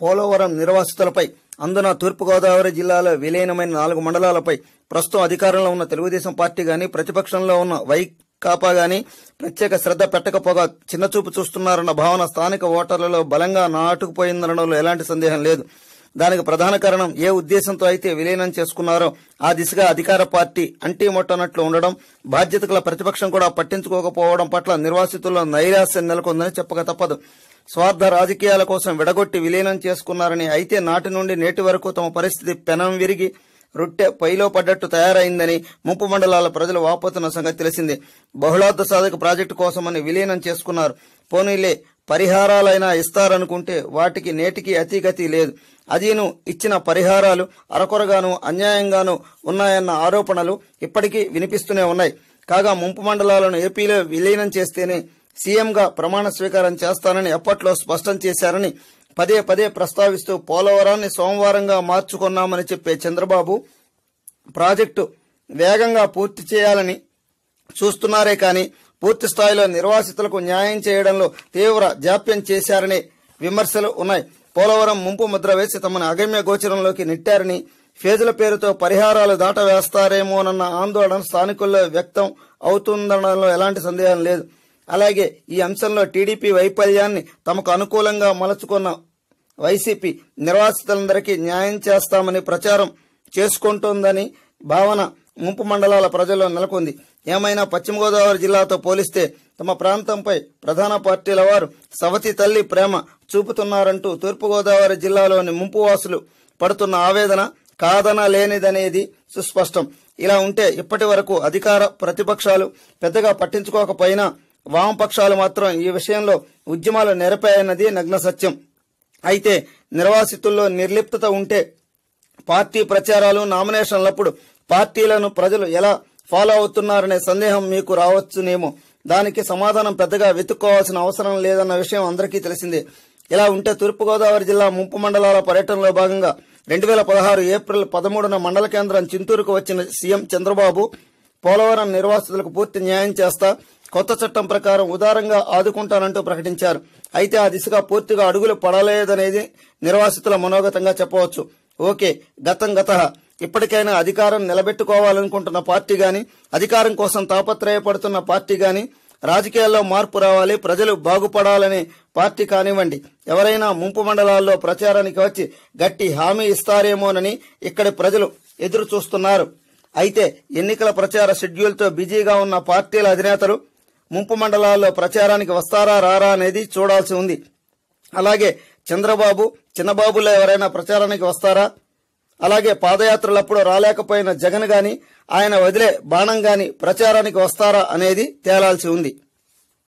పోలవరం నిర్వాసితులపై అందున తూర్పుగోదావరి జిల్లాలో విలీనమైన నాలుగు మండలాలపై ప్రస్తుతం అధికారంలో ఉన్న తెలుగుదేశం పార్టీ గాని ప్రతిపక్షంలో ఉన్న వైకాపా గాని ప్రత్యేక శ్రద్ధ పెట్టకపోగా చిన్నచూపు చూస్తున్నారన్న భావన స్థానిక ఓటర్లలో బలంగా నాటుకుపోయిందనడంలో ఎలాంటి సందేహం లేదు. దానికి ప్రధాన కారణం ఏ ఉద్దేశంతో అయితే విలీనం చేసుకున్నారో ఆ దిశగా అధికార పార్టీ అంటీ మొట్టనట్లు ఉండడం బాధ్యత గల ప్రతిపక్షం కూడా పట్టించుకోకపోవడం పట్ల నిర్వాసితుల్లో నైరాశ్యం నెలకొందని చెప్పక తప్పదు. స్వార్థ రాజకీయాల కోసం విడగొట్టి విలీనం చేసుకున్నారని అయితే నాటి నుండి నేటి వరకు తమ పరిస్థితి పెనం విరిగి రొట్టె పైలో పడ్డట్టు తయారైందని ముంపు మండలాల ప్రజలు వాపోతున్న సంగతి తెలిసింది. బహుళార్థ సాధక ప్రాజెక్టు కోసమని విలీనం చేసుకున్నారు. పోనీలే పరిహారాలైనా ఇస్తారనుకుంటే వాటికి నేటికి అతిగతి లేదు. అదీను ఇచ్చిన పరిహారాలు అరకొరగాను అన్యాయంగాను ఉన్నాయన్న ఆరోపణలు ఇప్పటికీ వినిపిస్తూనే ఉన్నాయి. కాగా ముంపు మండలాలను ఏపీలో విలీనం చేస్తేనే సీఎంగా ప్రమాణ స్వీకారం చేస్తానని అప్పట్లో స్పష్టం చేశారని పదే పదే ప్రస్తావిస్తూ పోలవరాన్ని సోమవారంగా మార్చుకున్నామని చెప్పే చంద్రబాబు ప్రాజెక్టు వేగంగా పూర్తి చేయాలని చూస్తున్నారే కానీ పూర్తి స్థాయిలో నిర్వాసితులకు న్యాయం చేయడంలో తీవ్ర జాప్యం చేశారనే విమర్శలు ఉన్నాయి. పోలవరం ముంపు ముద్ర వేసి తమను అగమ్య గోచరంలోకి నెట్టారని ఫేజుల పేరుతో పరిహారాలు దాటవేస్తారేమోనన్న ఆందోళన స్థానికుల్లో వ్యక్తం అవుతుందనడంలో ఎలాంటి సందేహం లేదు. అలాగే ఈ అంశంలో టీడీపీ వైఫల్యాన్ని తమకు అనుకూలంగా మలుచుకున్న వైసీపీ నిర్వాసితులందరికీ న్యాయం చేస్తామని ప్రచారం చేసుకుంటోందని భావన ముంపు మండలాల ప్రజల్లో నెలకొంది. ఏమైనా పశ్చిమ గోదావరి జిల్లాతో పోలిస్తే తమ ప్రాంతంపై ప్రధాన పార్టీల వారు సవతి తల్లి ప్రేమ చూపుతున్నారంటూ తూర్పుగోదావరి జిల్లాలోని ముంపు వాసులు పడుతున్న ఆవేదన కాదన లేనిదనేది సుస్పష్టం. ఇలా ఉంటే ఇప్పటి వరకు అధికార ప్రతిపక్షాలు పెద్దగా పట్టించుకోకపోయినా వామపక్షాలు మాత్రం ఈ విషయంలో ఉద్యమాలు నెరపాయన్నది నగ్న సత్యం. అయితే నిర్వాసితుల్లో నిర్లిప్తత ఉంటే పార్టీ ప్రచారాలు నామినేషన్లప్పుడు పార్టీలను ప్రజలు ఎలా ఫాలో అవుతున్నారనే సందేహం మీకు రావచ్చునేమో. దానికి సమాధానం పెద్దగా వెతుక్కోవాల్సిన అవసరం లేదన్న విషయం అందరికీ తెలిసిందే. ఇలా ఉంటే తూర్పుగోదావరి జిల్లా ముంపు మండలాల పర్యటనలో భాగంగా రెండు వేల పదహారు ఏప్రిల్ పదమూడున మండల కేంద్రం చింతూరుకు వచ్చిన సీఎం చంద్రబాబు పోలవరం నిర్వాసితులకు పూర్తి న్యాయం చేస్తా కొత్త చట్టం ప్రకారం ఉదారంగా ఆదుకుంటానంటూ ప్రకటించారు. అయితే ఆ దిశగా పూర్తిగా అడుగులు పడలేదనేది నిర్వాసితుల మనోగతంగా చెప్పవచ్చు. ఓకే గతం గత. ఇప్పటికైనా అధికారం నిలబెట్టుకోవాలనుకుంటున్న పార్టీ గాని అధికారం కోసం తాపత్రయపడుతున్న పార్టీ గాని రాజకీయాల్లో మార్పు రావాలి ప్రజలు బాగుపడాలనే పార్టీ కానివ్వండి. ఎవరైనా ముంపు మండలాల్లో ప్రచారానికి వచ్చి గట్టి హామీ ఇస్తారేమోనని ఇక్కడి ప్రజలు ఎదురు చూస్తున్నారు. అయితే ఎన్నికల ప్రచార షెడ్యూల్తో బిజీగా ఉన్న పార్టీల అధినేతలు ముంపు మండలాల్లో ప్రచారానికి వస్తారా రారా అనేది చూడాల్సి ఉంది. అలాగే చంద్రబాబు చిన్నబాబులో ఎవరైనా ప్రచారానికి వస్తారా? అలాగే పాదయాత్రలప్పుడు రాలేకపోయిన జగన్ గాని ఆయన వదిలే బాణం గాని ప్రచారానికి వస్తారా అనేది తేలాల్సి ఉంది.